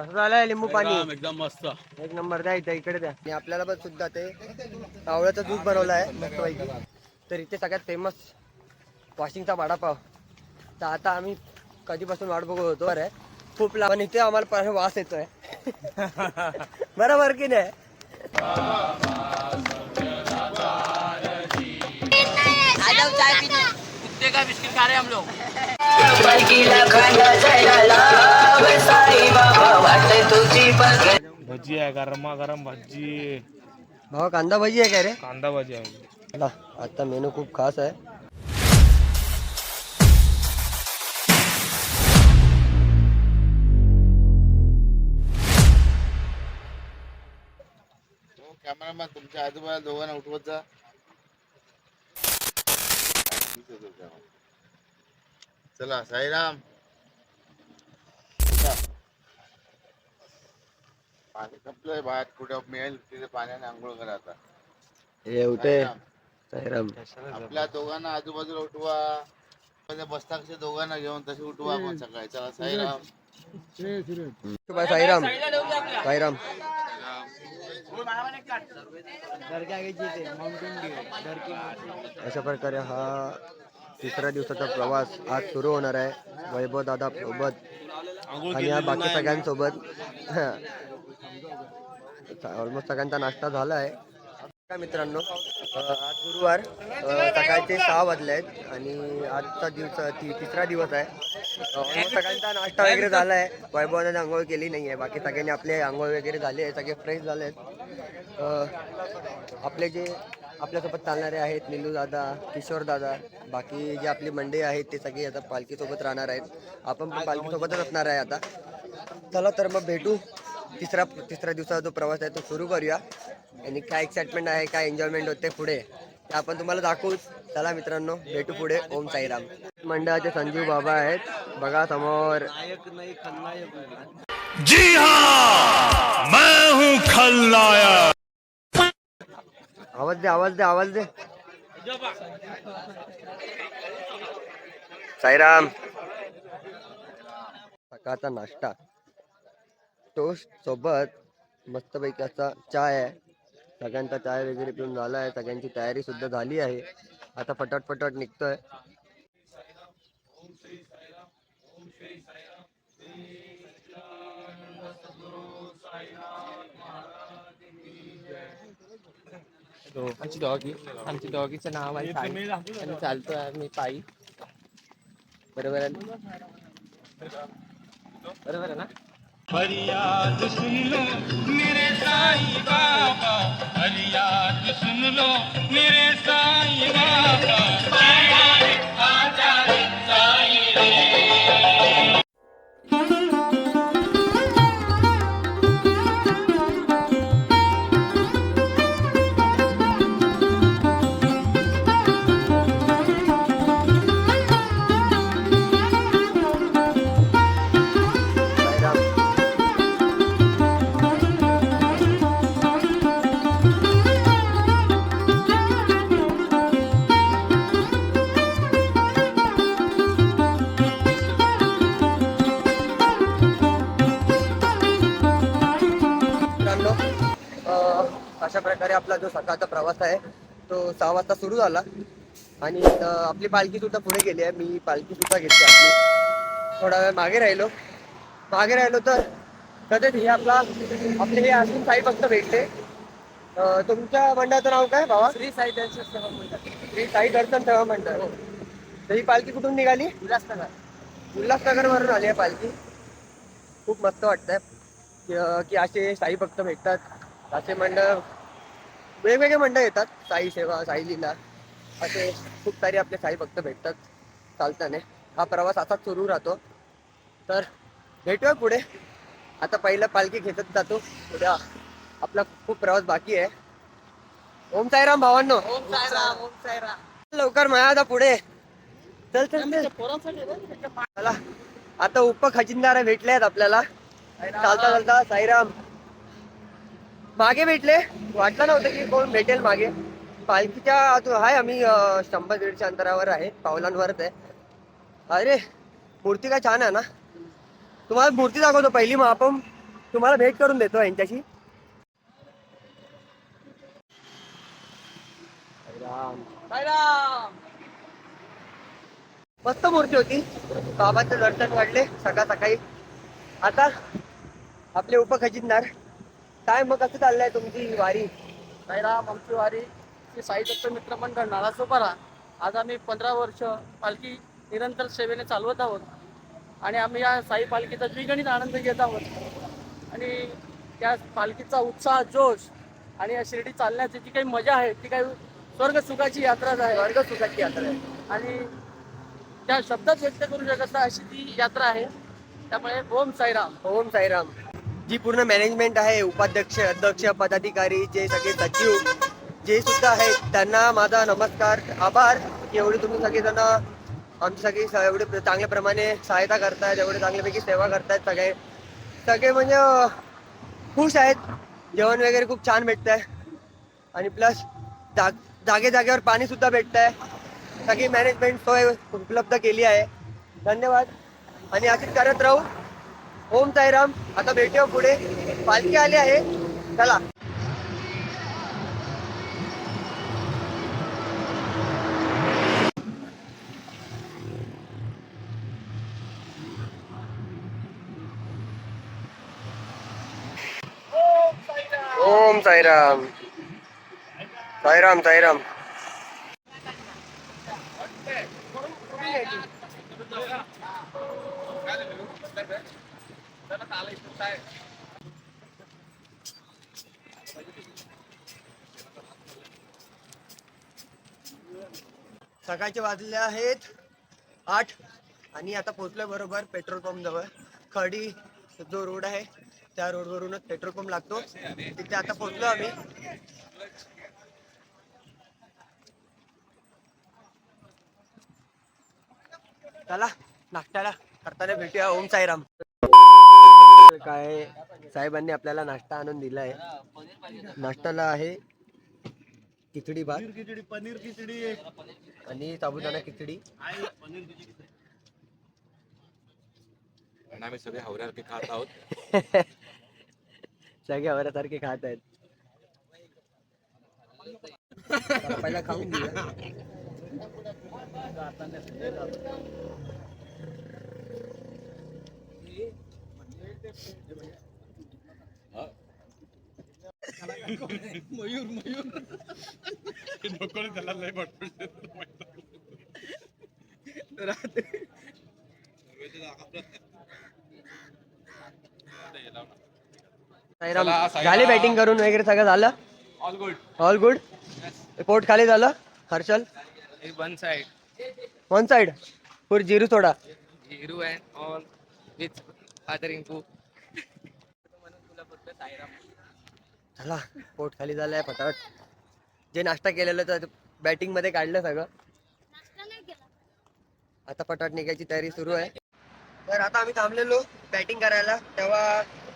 कसं झालंय लिंबू पाणी. एकदम- मस्त. एक नंबर द्या इथे इकडे द्या. आणि आपल्याला पण सुद्धा ते आवळ्याचं दूध बनवलं आहे मस्तपैकी. तर इथे सगळ्यात फेमस वॉशिंगचा वडापाव तर आता आम्ही कधीपासून वाट बघत होतो अरे खूप लांब पण इथे आम्हाला वास येतोय. बरोबर की नाही? कुत्ते का बिस्किट खा रहे हम लोग? भजी आहे गरमा गरम भजी. भावा कांदा भजी आहे काय रे? कांदा भजी आहे. आता मेनू खूप खास आहे. कॅमेरामॅन तुमच्या आजूबाजूला दोघांना उठवत जा. चला साईराम. पाणी संपलंय बाहेर कुठे मिळेल तिथे पाण्याने आंघोळ करा आता. हे उठे. साईराम. साईराम. आपल्या दोघांना आजूबाजूला उठवा. बसता कसे दोघांना घेऊन तसे उठवा आपण सकाळी. चला साईराम. बाय साईराम. साईराम. अशा प्रकारे हा तिसऱ्या दिवसाचा प्रवास आज सुरू होणार आहे. वैभव दादा सोबत आणि या बाकी सगळ्यांसोबत. ऑलमोस्ट सगळ्यांचा नाश्ता झाला आहे काय मित्रांनो आज गुरुवार सकाळचे सहा वाजले आहेत आणि आजचा दिवस ती तिसरा दिवस आहे. सगळ्यांचा नाश्ता वगैरे झाला आहे वैभवाने आंघोळ केली नाही आहे. बाकी सगळ्यांनी आपले आंघोळ वगैरे झाले आहे सगळे फ्रेश झाले आहेत आपले जे आपल्यासोबत चालणारे आहेत निलू दादा किशोर दादा. बाकी जे आपली मंडळी आहेत ते सगळे आता पालखीसोबत राहणार आहेत. आपण पण पालखीसोबतच असणार आहे आता. चला तर मग भेटू. तिसरा तिसऱ्या दिवसाचा जो प्रवास आहे तो सुरू करूया. आणि काय एक्साइटमेंट आहे काय एन्जॉयमेंट होते पुढे ते आपण तुम्हाला दाखवूच चला मित्रांनो भेटू पुढे. ओम साईराम. मंडळाचे संजीव बाबा आहेत. बघा समोर. जी हाँ मैं हूं खलनायक. आवाज़ दे आवाज़ दे आवाज़ दे। साईराम। सकाळचा नाश्ता। टोस्ट सोबत मस्तपैकी असा चाय आहे। सगळ्यांचा चाय वगैरे पिऊन झाला आहे. सगळ्यांची तयारी सुद्धा झाली आहे. आता फटाट फटाट निघतोय. आमची डॉगी आमची डॉगीचं नाव आहे साई. आणि चालतोय आम्ही पायी. बरोबर आहे बरोबर आहे ना? फरियाद सुन लो मेरे साई बाबा। फरियाद सुन लो मेरे साई बाबा। अशा प्रकारे आपला जो सकाळचा प्रवास आहे तो सहा वाजता सुरू झाला. आणि आपली पालखी सुद्धा पुढे गेली आहे. मी पालखी सुद्धा घेतली आपली. थोडा वेळ मागे राहिलो. मागे राहिलो तर कदाचित हे आपला आपले हे अजून साई फक्त भेटले. अं, तुमच्या मंडळाचं नाव काय भावा? श्री साई दर्शन सेवा मंडळ. श्री साई दर्शन सेवा मंडळ. तर ही पालखी कुठून निघाली? उल्हासनगर. उल्हासनगर वरून आली आहे पालखी. खूप मस्त वाटतंय. की असे साई भक्त भेटतात. असे मंडळ वेगवेगळे मंडळ येतात साई सेवा साई लीला. असे खूप सारे आपले साई भक्त भेटतात चालताना. हा प्रवास असाच सुरू राहतो. तर भेटूया पुढे. आता पहिलं पालखी घेतत जातो. उद्या आपला खूप प्रवास बाकी आहे. ओम साईराम भावांनो. ओम साईराम ओम साईराम. लवकर माया आता पुढे. चल चल चल. चला. आता उप खजिनदार भेटले आहेत आपल्याला. चालता चालता साईराम. मागे भेटले. वाटलं नव्हतं की कोण भेटेल मागे. पालखीच्या आतून आहे आम्ही शंभर दीडशे अंतरावर आहे. पावलांवरच आहे. अरे मूर्ती काय छान आहे ना. तुम्हाला मूर्ती दाखवतो पहिली मग आपण तुम्हाला भेट करून देतो यांच्याशी. मस्त मूर्ती होती. बाबांचं दर्शन घडले सकाळ सकाळी. आता आपले उपखजिनदार काय मग कसं चाललंय तुमची वारी? साईराम आमची वारी. श्री साई दत्त मित्र मंडळ नालासोपारा आज आम्ही पंधरा वर्ष पालखी निरंतर सेवेने चालवत आहोत. आणि आम्ही या साई पालखीचा द्विगणित आनंद घेत आहोत. आणि त्या पालखीचा उत्साह जोश आणि या शिर्डी चालण्याची जी काही मजा आहे ती काही स्वर्ग सुखाची यात्राच आहे. स्वर्ग सुखाची यात्रा आहे. आणि त्या शब्दात व्यक्त करू शकत नाही अशी ती यात्रा आहे. त्यामुळे ओम साईराम. ओम साईराम. जी पूर्ण मॅनेजमेंट आहे उपाध्यक्ष अध्यक्ष पदाधिकारी जे सगळे सचिव जे सुद्धा आहेत त्यांना माझा नमस्कार आभार. की एवढे तुम्ही सगळेजण आमची सगळी स- एवढे चांगल्या प्रमाणे सहायता करतायत एवढे चांगल्यापैकी सेवा करतायत सगळे. सगळे म्हणजे खुश आहेत. जेवण वगैरे खूप छान भेटत आहे आणि प्लस जाग जागे जागेवर पाणी सुद्धा भेटत आहे सगळी मॅनेजमेंट सोय उपलब्ध केली आहे. धन्यवाद. आणि अशीच करत राहू. ओम साईराम आता भेटूया पुढे. पालखी आली आहे. चला. ओम साईराम. साईराम साईराम. सकाळचे वाजले आहेत आठ आणि आता पोहोचलोय बरोबर पेट्रोल पंप जवळ. खडी जो रोड आहे त्या रोडवरूनच पेट्रोल पंप लागतो. तिथे आता पोहोचलो आम्ही. चला नाश्त्याला करताना भेटूया. ओम साईराम. काय साहेबांनी आपल्याला नाश्ता आणून दिलाय. नाश्त्याला आहे खिचडी भात. खिचडी पनीर खिचडी आणि साबुदाणा खिचडी. आणि आम्ही सगळे हवऱ्यासारखे खात आहोत. सगळे आवऱ्यासारखे खात आहेत. पहिला खाऊन घेऊया साईराम चला, साईराम. झाले बॅटिंग करून वगैरे सगळं झालं? ऑल गुड ऑल गुड पोट खाली झालं? Harshal? One side one side for zero soda. Zero and with father म्हणून तुला फक्त साईराम चला पोट खाली झालंय फटाफट जे नाश्ता केलेलं तर बॅटिंगमध्ये काढलं सगळं. आता पटाट निघायची तयारी सुरू आहे. तर आता आम्ही थांबलेलो बॅटिंग करायला. तेव्हा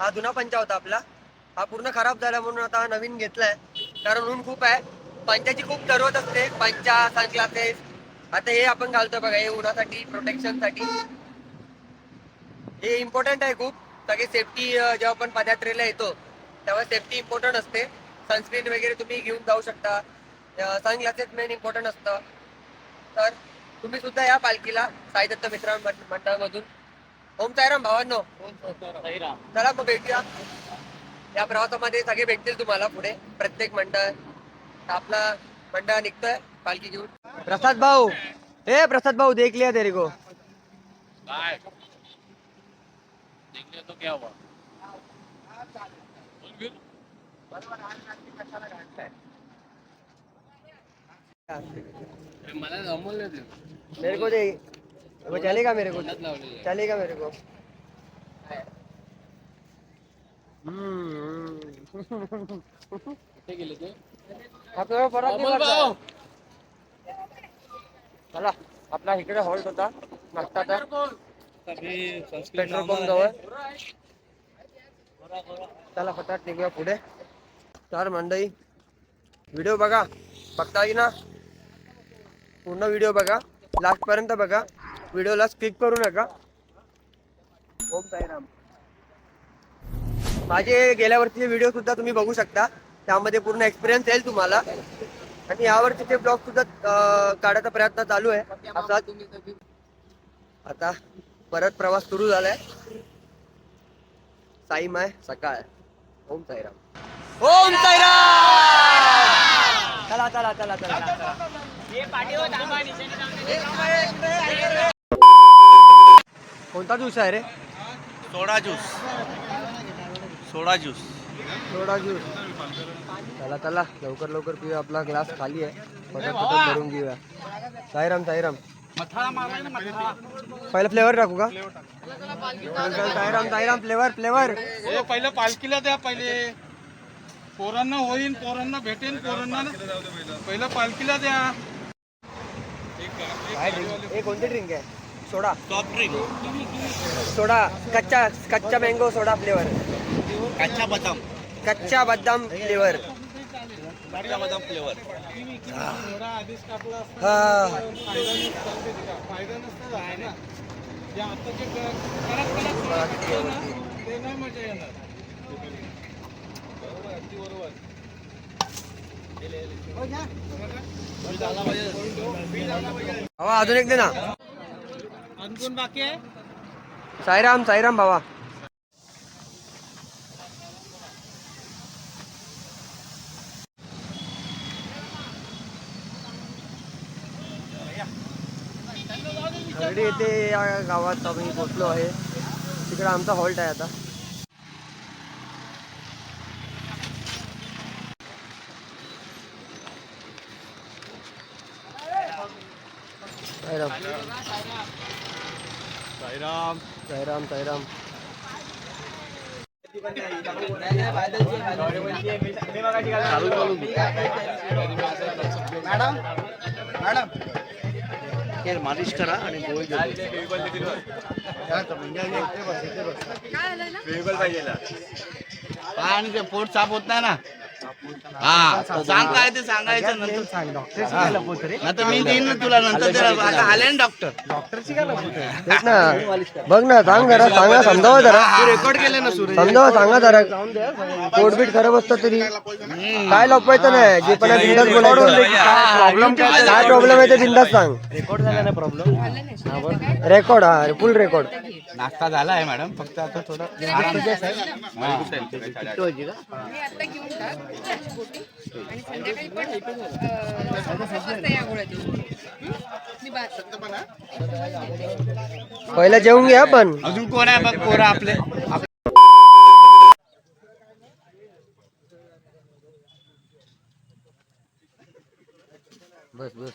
हा जुना पंचा होता आपला. हा पूर्ण खराब झाला म्हणून आता हा नवीन घेतलाय. कारण ऊन खूप आहे. पंचाची खूप जरूरत असते. पंचा सनग्लासेस आता हे आपण घालतो बघा हे उन्हासाठी प्रोटेक्शनसाठी. हे इम्पॉर्टंट आहे खूप. सगळे सेफ्टी जेव्हा आपण पदयात्रेला येतो तेव्हा सेफ्टी इम्पॉर्टंट असते. सनस्क्रीन वगैरे तुम्ही घेऊन जाऊ शकता. सनग्लासेस मेन इम्पॉर्टंट असतं. तर तुम्ही सुद्धा या पालखीला. साई दत्त मित्र मंडळामधून. ओम साईराम भावांनो. साईराम. चला मग भेटूया. या प्रवासामध्ये सगळे भेटतील तुम्हाला पुढे. प्रत्येक मंडळ आपला मंडळ निघतोय पालखी घेऊन. प्रसाद भाऊ. ए प्रसाद भाऊ देख लिया तेरे को. देखले तो क्या हुआ? मला ते मेरे को दे। वो चलेगा मेरे को। चलेगा मेरे को। हम्म. कुठे गेले ते आपल्याला फरक नाही. भाऊ चला आपला इकडे हॉल्ट होता। नाश्ताचा पेट्रोल पंप जवळ चला फटाट निघूया पुढे. चार मंडळी व्हिडिओ बघा. बघता की ना पूर्ण व्हिडिओ बघा. लास्ट पर्यंत बघा. व्हिडिओला स्किप करू नका. ओम साईराम. माझे गेल्या वर्षीचे व्हिडिओ सुद्धा तुम्ही बघू शकता. त्यामध्ये पूर्ण एक्सपिरियन्स येईल तुम्हाला. आणि यावर्षीचे ब्लॉग सुद्धा काढायचा प्रयत्न चालू आहे. आता परत प्रवास सुरू झालाय. साईम आहे सकाळ ओम साईराम. ओम साईराम! चला चला चला चला कोणता ज्यूस आहे रे? Soda juice soda juice soda juice चला चला लवकर लवकर पिऊया. आपला ग्लास खाली आहे. पटत भरून घेऊया. साईराम साईराम. पहिला फ्लेवर टाकू का साईराम साईराम फ्लेवर फ्लेवर। हे पहिलं पालखीला द्या पहिले। पोरांना होईन पोरांना भेटेन पोरांना पहिलं पालखीला द्या काय ड्रिंक हे कोणते ड्रिंक आहे सोडा। सॉफ्ट ड्रिंक सोडा कच्चा कच्चा मँगो सोडा फ्लेवर कच्चा बदाम। कच्चा बदाम फ्लेवर बदाम फ्लेवर हा. अजून एक दे ना. बाकी आहे? साईराम साईराम भावा ऑलरेडी येथे या गावात आम्ही पोचलो आहे. तिकडे आमचा हॉल्ट आहे आता. साईराम. साईराम. साईराम साईराम. मालिश करा आणि गोळी आणि ते पोट साफ होत नाही ना. हा. सांग काय ते सांगायचं नंतर नंतर मी देईन ना तुला नंतर ते आता आले. ना डॉक्टर तेच ना. बघ ना सांग जरा सांगा समजावं जरा. रेकॉर्ड केले ना सुरेश. समजावं सांगा जरा. पोटबीट खराब असतं तरी. काय लपवायचं नाही जे पण बिंदास बोलायचं. प्रॉब्लेम काय प्रॉब्लेम आहे ते बिंदास सांग. रेकॉर्ड झाला ना प्रॉब्लेम रेकॉर्ड हा फुल रेकॉर्ड नाश्ता झाला आहे मॅडम फक्त आता थोडं आणि संध्याकाळी पण वाजता या गोळ्या देऊ पहिला जेवून घ्या पण अजून कोण आहे बघ पोरं आपले. बस बस.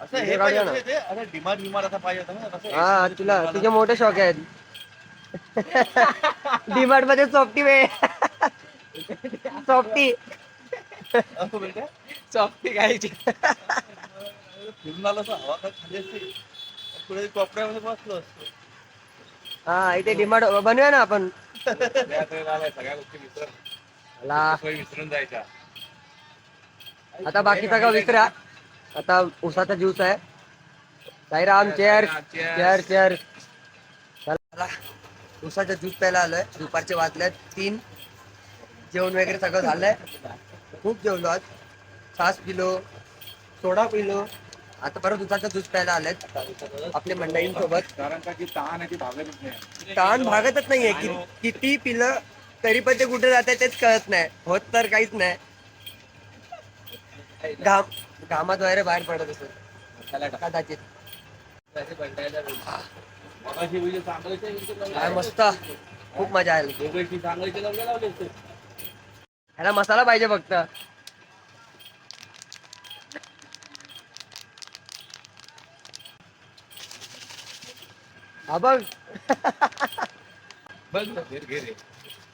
असं हे पाहिजे होतं ते, असं डिमांड विमार असा पाहिजे होता ना. तसं हा तुला तुझे मोठे शौक आहेत. डीमार्टमध्ये सॉफ्टी वे सॉफ्टी चॉपटी खायची. फिरून आलो असं हवा काय खाली असते. पुढे कोपऱ्यामध्ये बसलो असतो. हा इथे डिमार्ट बनवूया ना आपण. सगळ्या गोष्टी विसर ला. सोयी विसरून जायच्या. आता बाकीचा का विसरा आता उसाचा ज्यूस आहे. साईराम चेअर चेअर चेअर चला. उसाचा ज्यूस प्यायला आलोय. दुपारचे वाजल्यात तीन. जेवण वगैरे सगळं झालंय. खूप जेवलो आज. छास पिलो सोडा पिलो. आता परत उसाचा ज्यूस प्यायला आलेत. आपल्या मंडळींसोबत. ताण भागतच नाहीये. कि- किती पिलं तरी पण ते कुठे जात तेच कळत नाही. होत तर काहीच नाही. घाम घामात वगैरे बाहेर पडत असत कदाचित काय मस्त. खूप मजा आली. ह्याला मसाला पाहिजे फक्त. हा बघ. बघ रे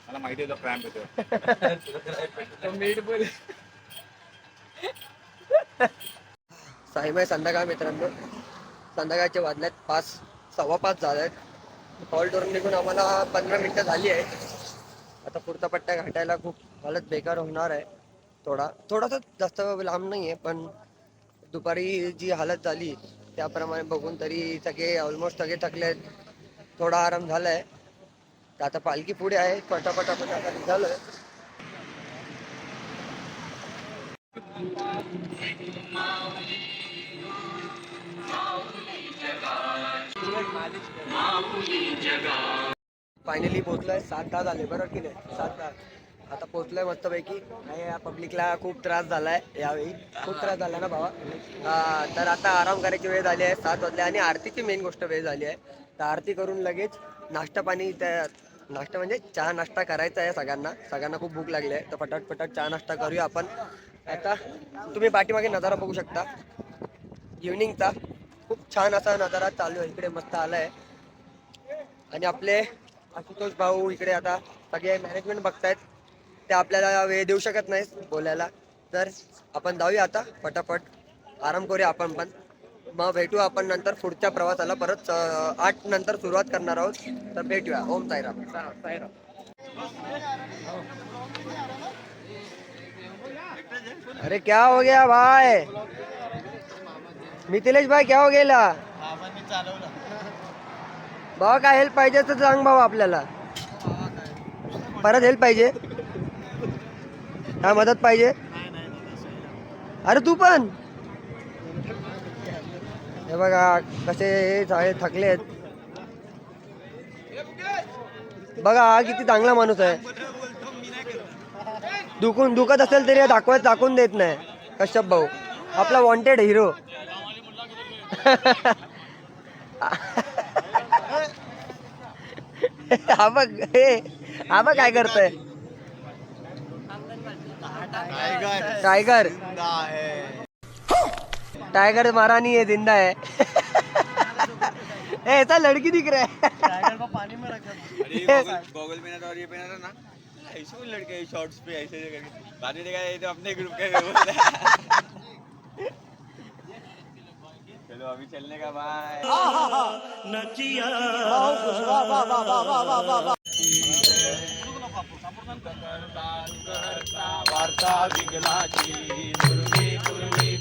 मला माहिती होतं क्रॅम्प येतो मीठ बोल साईबाई संध्याकाळ मित्रांनो. संध्याकाळचे वाजल्यात पाच सव्वा पाच झाल्यात हॉल्टवरून निघून आम्हाला पंधरा मिनटं झाली आहे आता पुढचा पट्ट्या घाटायला खूप हालत बेकार होणार आहे. थोडा थोडासा जास्त लांब नाही आहे पण दुपारी जी हालत झाली त्याप्रमाणे बघून तरी सगळे ऑलमोस्ट सगळे थकले आहेत. थोडा आराम झालाय. आहे आता पालखी पुढे आहे. पटापट आपण आता आहे फायनली पोहोचलाय. सात तास झाले बरोबर की नाही? सात तास आता पोहोचलोय मस्तपैकी. नाही या पब्लिकला खूप त्रास झालाय यावेळी. खूप त्रास झाला ना भावा? तर आता आराम करायची वेळ झाली आहे सात वाजले आणि आरतीची मेन गोष्ट वेळ झाली आहे. तर आरती करून लगेच नाश्ता पाणी त्या नाश्ता म्हणजे चहा नाश्ता करायचा आहे सगळ्यांना. सगळ्यांना खूप भूक लागली आहे. तर पटाट पटाट चहा नाश्ता करूया आपण. आता तुम्ही पाठीमागे नजारा बघू शकता. इव्हनिंगचा खूप छान असा नजारा चालू आहे. इकडे मस्त आलाय. आणि आपले आशुतोष भाऊ इकडे आता सगळे मॅनेजमेंट बघतायत. ते आपल्याला वेळ देऊ शकत नाही बोलायला. तर आपण जाऊया आता. पटापट आराम करूया आपण पण. मग भेटू आपण नंतर पुढच्या प्रवासाला. परत आठ नंतर सुरुवात करणार आहोत. तर भेटूया. ओम साईराम. अरे क्या हो गया भाई? मिथिलेश भाई क्या हो गेला? भावा काय हेल्प पाहिजे तर सांग भाऊ आपल्याला. परत हेल्प पाहिजे. काय मदत पाहिजे. अरे तू पण. हे बघा कसे हे सगळे थकलेत. बघा हा किती चांगला माणूस आहे. दुखून दुखत असेल तरी दाखवत दाखवून देत नाही. कश्यप भाऊ आपला वॉन्टेड हिरो हा बघ हे हा बघ काय करतोय. टाइगर टाइगर मारा नहीं है जिंदा है ए, ऐसा लड़की दिख रहा है. गॉगल पहना था और ये पहना था ना? ऐसे कोई लड़के शॉर्ट्स पे ऐसे ऐसे करके। बाद में देखा ये तो अपने ग्रुप के बोल रहा चलो अभी चलने का बाय। माझ्या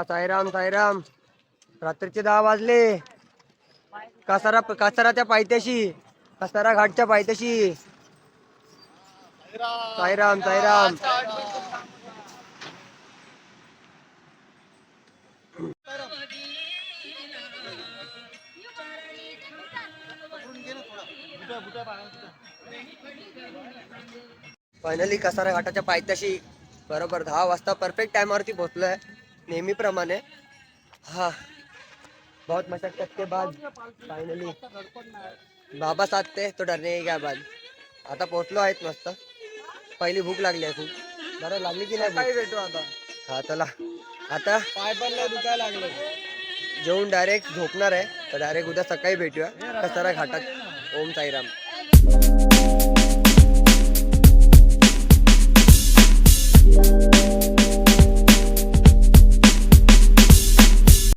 हा साईराम साईराम. रात्रीचे दहा वाजले. कासारा कसाराच्या पायथ्याशी कासारा घाटच्या पायथ्याशी. साईराम साईराम. फायनली कसारा घाटाच्या पायथ्याशी बरोबर दहा वाजता परफेक्ट टाइमवरती पोहोचलोय. नेहमीप्रमाणे. हा. बहुत मशक्कत के बाद फायनली बाबा साथ तो डरने के क्या बाद आता पोहोचलो आहेत मस्त. पहिली भूक लागली आहे खूप. बरं लागली की नाही काही भेटू आता. हा चला. आता पाय पण दुखायला लागले. जेवून डायरेक्ट झोपणार आहे. तर डायरेक्ट उद्या सकाळी भेटूया. कसारा घाटात. ओम साईराम.